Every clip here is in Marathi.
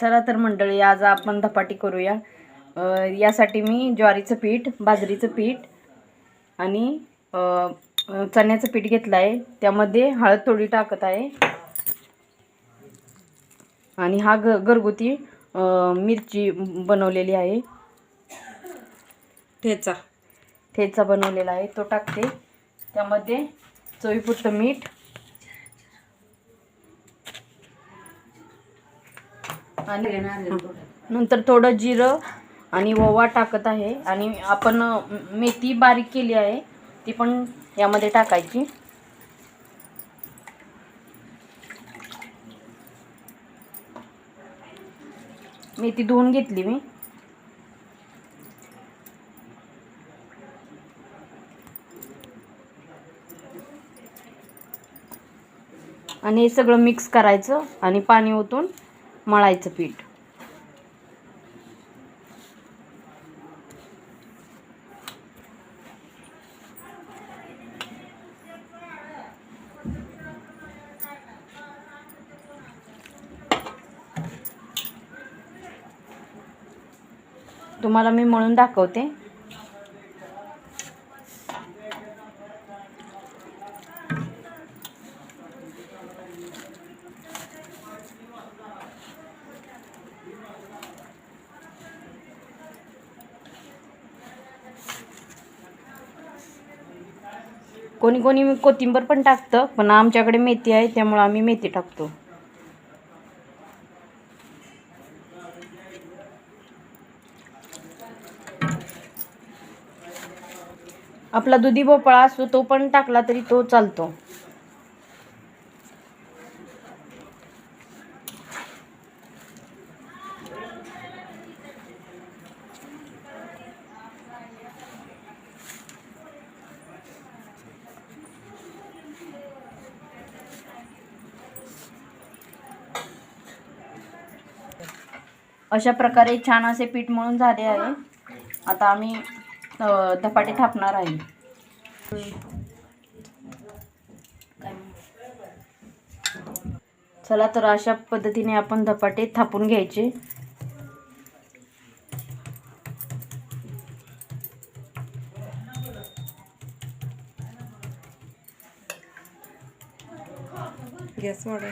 चला तर मंडळी आज आपण धपाटी करूया. यासाठी मी ज्वारीचं पीठ बाजरीचं पीठ आणि चण्याचं पीठ घेतलं आहे त्यामध्ये हळद थोडी टाकत आहे. आणि हा घ घरगुती मिरची बनवलेली आहे. ठेचा. ठेचा बनवलेला आहे. तो टाकते. त्यामध्ये चवीपुरतं मीठ आणि नंतर थोडं जिरं आणि ओवा टाकत आहे. आणि आपण मेथी बारीक केली आहे. ती पण यामध्ये टाकायची. मेथी धुवून घेतली मी. आणि हे सगळं मिक्स करायचं आणि पाणी ओतून मळायचं पीठ. तुम्हाला मी मळून दाखवते. कोणी कोणी कोथिंबर पण टाकतं पण आमच्याकडे मेथी आहे त्यामुळं आम्ही मेथी टाकतो. आपला दुधी भोपळा असतो तो पण टाकला तरी तो चालतो. अशा प्रकारे छान असे पीठ मळून झाले आहे. आता आम्ही धपाटे थापणार आहे. चला तर अशा पद्धतीने आपण धपाटे थापून घ्यायचे. गॅस वाढ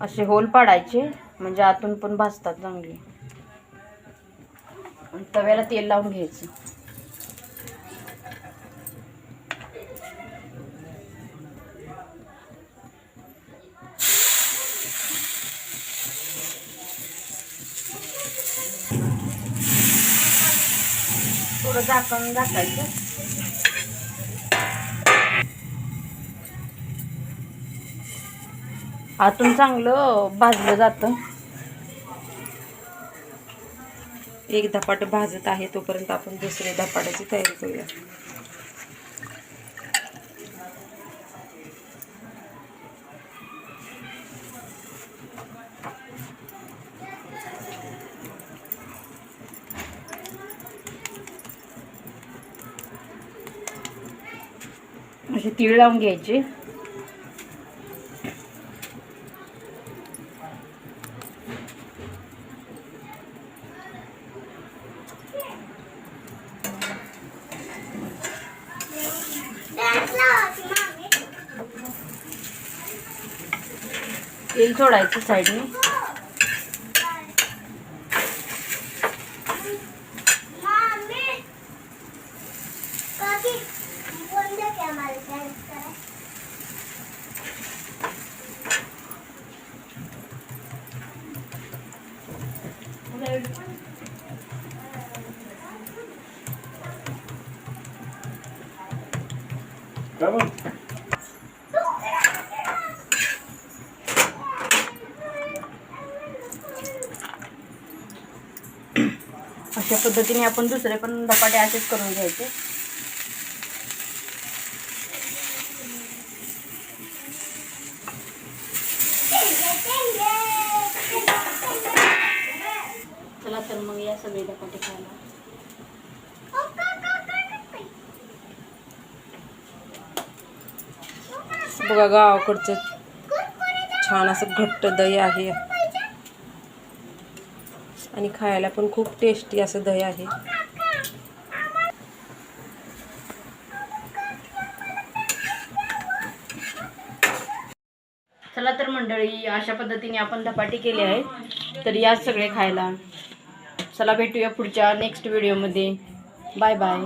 असे होल पाडायचे म्हणजे आतून पण भाजतात चांगले तव्याला तेल लावून घ्यायचं. थोडं झाकण झाकायचं आतून चांगलं भाजलं जातं. एक धपाट भाजत आहे तोपर्यंत आपण दुसरे धपाट्याची तयारी करूया. असे तीळ लावून घ्यायचे. तेल सोडायचं साईडने अशा पद्धतीने आपण दुसरे पण धपाटे असेच करून घ्यायचे. चला तर मग या सगळे धपाटे खायला. बघा गावाकडचं. छान असं घट्ट दही आहे. आणि खायला पण खूप टेस्टी असं दही आहे. चला तर मंडळी अशा पद्धतीने आपण धपाटी केले आहे तर या सगळे खायला. चला भेटूया पुढच्या नेक्स्ट व्हिडिओमध्ये बाय बाय